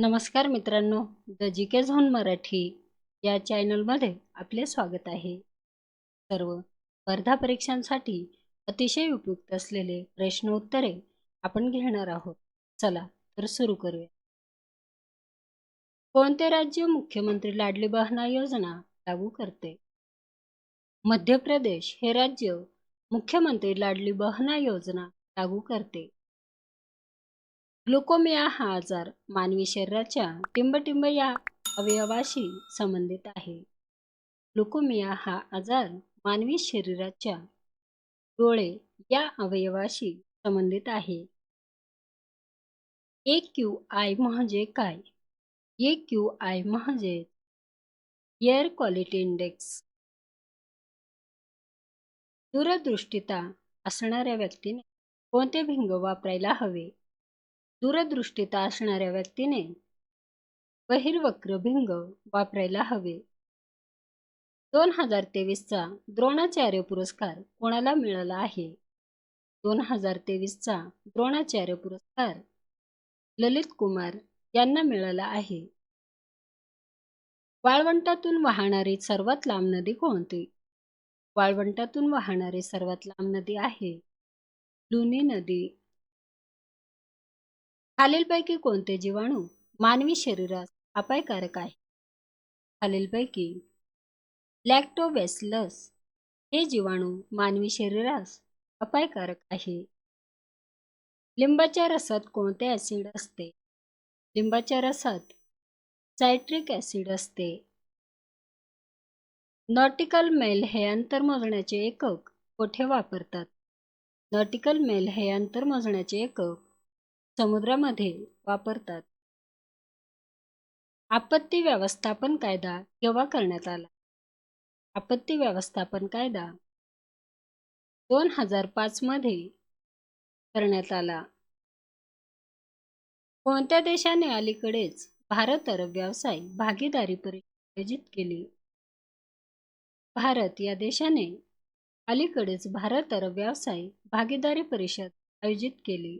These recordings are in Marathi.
नमस्कार मित्रांनो the G K zone Marathi या चॅनलमध्ये आपले स्वागत आहे. सर्व स्पर्धा परीक्षांसाठी अतिशय उपयुक्त असलेले प्रश्न उत्तरे आपण घेणार आहोत. चला तर सुरू करूया. कोणते राज्य मुख्यमंत्री लाडली बहना योजना लागू करते? मध्य प्रदेश हे राज्य मुख्यमंत्री लाडली बहना योजना लागू करते. ग्लुकोमिया हा आजार मानवी शरीराच्या टिंबटिंब या अवयवाशी संबंधित आहे. ग्लुकोमिया हा आजार मानवी शरीराच्या डोळे या अवयवाशी संबंधित आहे. ए क्यू आय म्हणजे काय? ए क्यू आय म्हणजे एअर क्वालिटी इंडेक्स. दूरदृष्टीता असणाऱ्या व्यक्तीने कोणते भिंग वापरायला हवे? दूरदृष्टीता असणाऱ्या व्यक्तीने बहिर्वक्र भिंग वापरायला हवे. दोन हजार तेवीसचा द्रोणाचार्य पुरस्कार कोणाला मिळाला आहे? दोन हजार तेवीसचा द्रोणाचार्य पुरस्कार ललित कुमार यांना मिळाला आहे. वाळवंटातून वाहणारी सर्वात लांब नदी कोणती? वाळवंटातून वाहणारी सर्वात लांब नदी आहे. लुनी नदी खालीलपैकी कोणते जीवाणू मानवी शरीरास अपायकारक आहे? खालीलपैकी लॅक्टोबॅसिलस हे जीवाणू मानवी शरीरास अपायकारक आहे. लिंबाच्या रसात कोणते ॲसिड असते? लिंबाच्या रसात सायट्रिक ॲसिड असते. नॉटिकल मेल हे अंतर मोजण्याचे एकक कोठे वापरतात? नॉटिकल मेल हे अंतर मोजण्याचे एकक समुद्रामध्ये वापरतात. आपत्ती व्यवस्थापन कायदा केव्हा करण्यात आला? आपत्ती व्यवस्थापन कायदा दोन हजार पाच मध्ये करण्यात आला. कोणत्या देशाने अलीकडेच भारत अरब व्यवसाय भागीदारी परिषद आयोजित केली? भारत या देशाने अलीकडेच भारत अरब व्यवसाय भागीदारी परिषद आयोजित केली.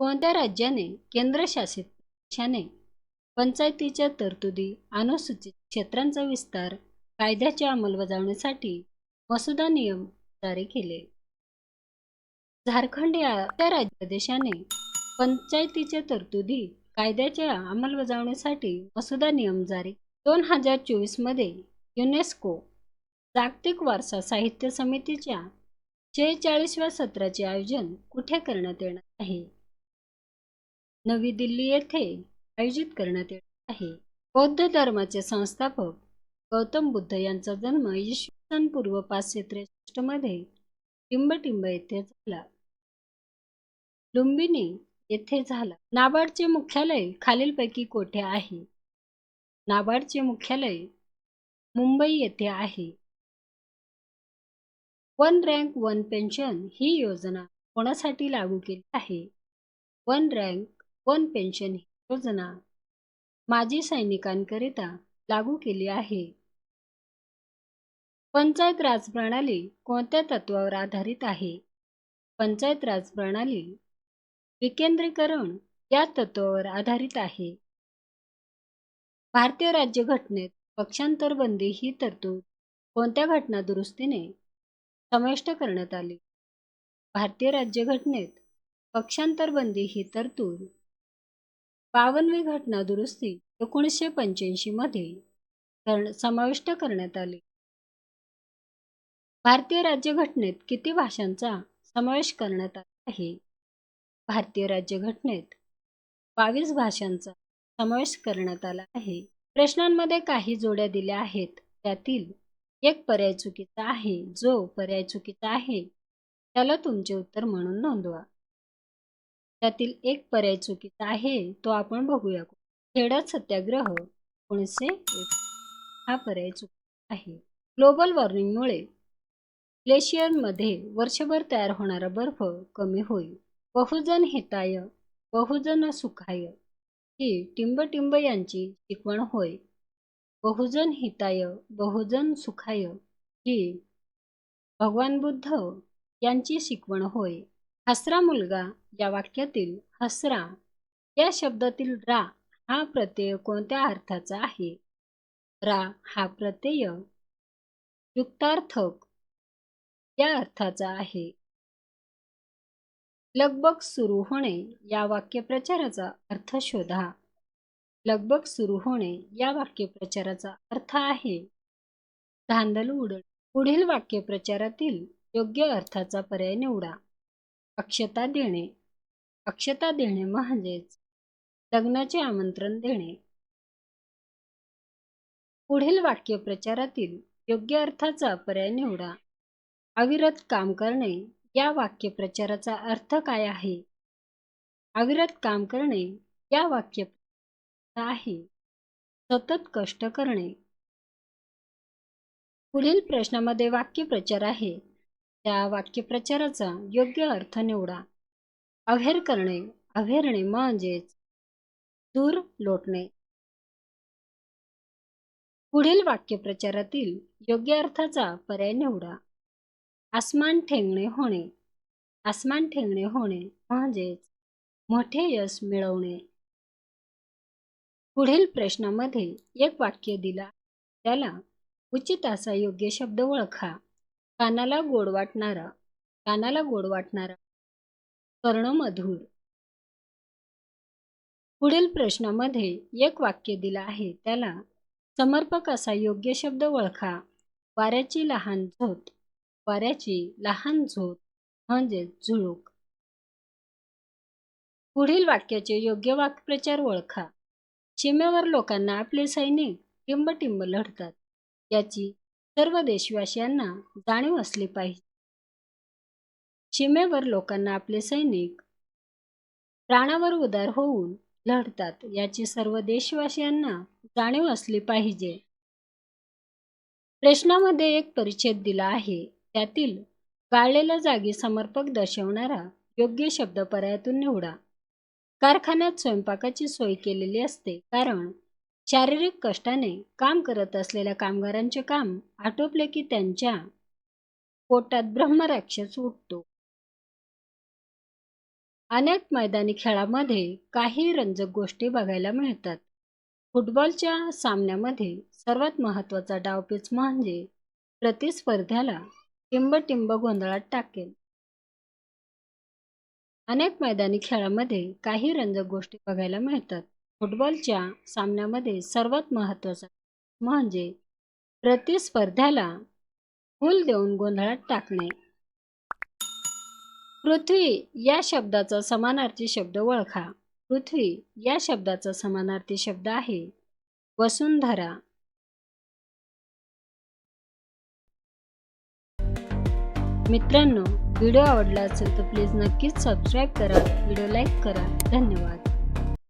कोणत्या राज्याने केंद्रशासित प्रदेशाने पंचायतीच्या तरतुदी अनुसूचित क्षेत्रांचा विस्तार कायद्याच्या अंमलबजावणीसाठी मसुदा नियम जारी केले? झारखंड या त्या राज्य प्रदेशाने पंचायतीच्या तरतुदी कायद्याच्या अंमलबजावणीसाठी मसुदा नियम जारी दोन हजार चोवीसमध्ये युनेस्को जागतिक वारसा साहित्य समितीच्या शेहेचाळीसव्या सत्राचे आयोजन कुठे करण्यात येणार आहे? नवी दिल्ली येथे आयोजित करण्यात येत आहे. बौद्ध धर्माचे संस्थापक गौतम बुद्ध यांचा जन्म इसवी सन पूर्व पाचशे त्रेसष्टमध्ये टिंबटिंब येथे झाला. लुंबिनी येथे झाला. नाबार्डचे मुख्यालय खालीलपैकी कोठे आहे? नाबार्डचे मुख्यालय मुंबई येथे आहे. वन रँक वन पेन्शन ही योजना कोणासाठी लागू केली आहे? वन रँक वन पेन्शन ही योजना माजी सैनिकांकरिता लागू केली आहे? पंचायत राज प्रणाली कोणत्या तत्वावर आधारित आहे? पंचायत राज प्रणाली विकेंद्रीकरण या तत्वावर आधारित आहे. भारतीय राज्यघटनेत पक्षांतरबंदी ही तरतूद कोणत्या घटना दुरुस्तीने समाविष्ट करण्यात आली? भारतीय राज्यघटनेत पक्षांतरबंदी ही तरतूद बावनवी घटना दुरुस्ती एकोणीसशे पंच्याऐंशी मध्ये समाविष्ट करण्यात आले. भारतीय राज्यघटनेत किती भाषांचा समावेश करण्यात आला आहे? भारतीय राज्यघटनेत बावीस भाषांचा समावेश करण्यात आला आहे. प्रश्नांमध्ये काही जोड्या दिल्या आहेत. त्यातील एक पर्याय चुकीचा आहे. जो पर्याय चुकीचा आहे त्याला तुमचे उत्तर म्हणून नोंदवा. त्यातील एक पर्याय चुकीचा आहे तो आपण बघूया. खेडत सत्याग्रह एकोणीसशे एक. हा पर्याय चुकीचा आहे. ग्लोबल वॉर्मिंगमुळे ग्लेशियरमध्ये वर्षभर तयार होणारा बर्फ कमी होईल. बहुजन हिताय बहुजन सुखाय. ही टिंबटिंब यांची शिकवण होय. बहुजन हिताय बहुजन सुखाय ही भगवान बुद्ध यांची शिकवण होय. हसरा मुलगा या वाक्यातील हसरा या शब्दातील रा हा प्रत्यय कोणत्या अर्थाचा आहे? रा हा प्रत्यय युक्तार्थक या अर्थाचा आहे. लगबग सुरू होणे या वाक्यप्रचाराचा अर्थ शोधा. लगबग सुरू होणे या वाक्यप्रचाराचा अर्थ आहे. धांदल उडण. पुढील वाक्यप्रचारातील योग्य अर्थाचा पर्याय निवडा. अक्षता देणे. अक्षता देणे म्हणजेच लग्नाचे आमंत्रण देणे. पुढील वाक्यप्रचारातील योग्य अर्थाचा पर्याय निवडा. अविरत काम करणे. या वाक्यप्रचाराचा अर्थ काय आहे? अविरत काम करणे. या वाक्य आहे. सतत कष्ट करणे. पुढील प्रश्नामध्ये वाक्यप्रचार आहे. त्या वाक्यप्रचाराचा योग्य अर्थ निवडा. अव्हेर करणे अव्हेरणे म्हणजेच दूर लोटणे. पुढील वाक्यप्रचारातील योग्य अर्थाचा पर्याय निवडा. आसमान ठेंगणे होणे. आसमान ठेंगणे होणे म्हणजेच मोठे यश मिळवणे. पुढील प्रश्नामध्ये एक वाक्य दिला. त्याला उचित असा योग्य शब्द ओळखा. कानाला गोड वाटणारा कानाला गोड वाटणारा कर्णमधुर. पुढील प्रश्नामध्ये एक वाक्य दिलं आहे त्याला समर्पक असा योग्य शब्द ओळखा. वाऱ्याची लहान झोत वाऱ्याची लहान झोत म्हणजे झुळूक. पुढील वाक्याचे योग्य वाक्प्रचार ओळखा. सीमेवर लोकांना आपले सैनिक टिंबटिंब लढतात. याची सर्व देशवासियांना जाणीव असली पाहिजे. सीमेवर लोकांना आपले सैनिक प्राणावर उदार होऊन लढतात याची सर्व देशवासियांना जाणीव असली पाहिजे. प्रश्नामध्ये एक परिच्छेद दिला आहे. त्यातील गाळलेल्या जागी समर्पक दर्शवणारा योग्य शब्द पर्यायातून निवडा. कारखान्यात स्वयंपाकाची सोय केलेली असते कारण शारीरिक कष्टाने काम करत असलेल्या कामगारांचे काम आटोपले की त्यांच्या पोटात ब्रह्मराक्षस उठतो. अनेक मैदानी खेळामध्ये काही रंजक गोष्टी बघायला मिळतात. फुटबॉलच्या सामन्यामध्ये सर्वात महत्त्वाचा डावपेच म्हणजे प्रतिस्पर्ध्याला टिंबटिंब गोंधळात टाकेल. अनेक मैदानी खेळामध्ये काही रंजक गोष्टी बघायला मिळतात. फुटबॉलच्या सामन्यामध्ये सर्वात महत्त्वाचा म्हणजे प्रतिस्पर्ध्याला फूल देऊन गोंधळात टाकणे. पृथ्वी या शब्दाचा समानार्थी शब्द ओळखा. पृथ्वी या शब्दाचा समानार्थी शब्द आहे वसुंधरा. मित्रांनो व्हिडिओ आवडला असेल तर प्लीज नक्कीच सबस्क्राईब करा व्हिडिओ लाईक करा. धन्यवाद.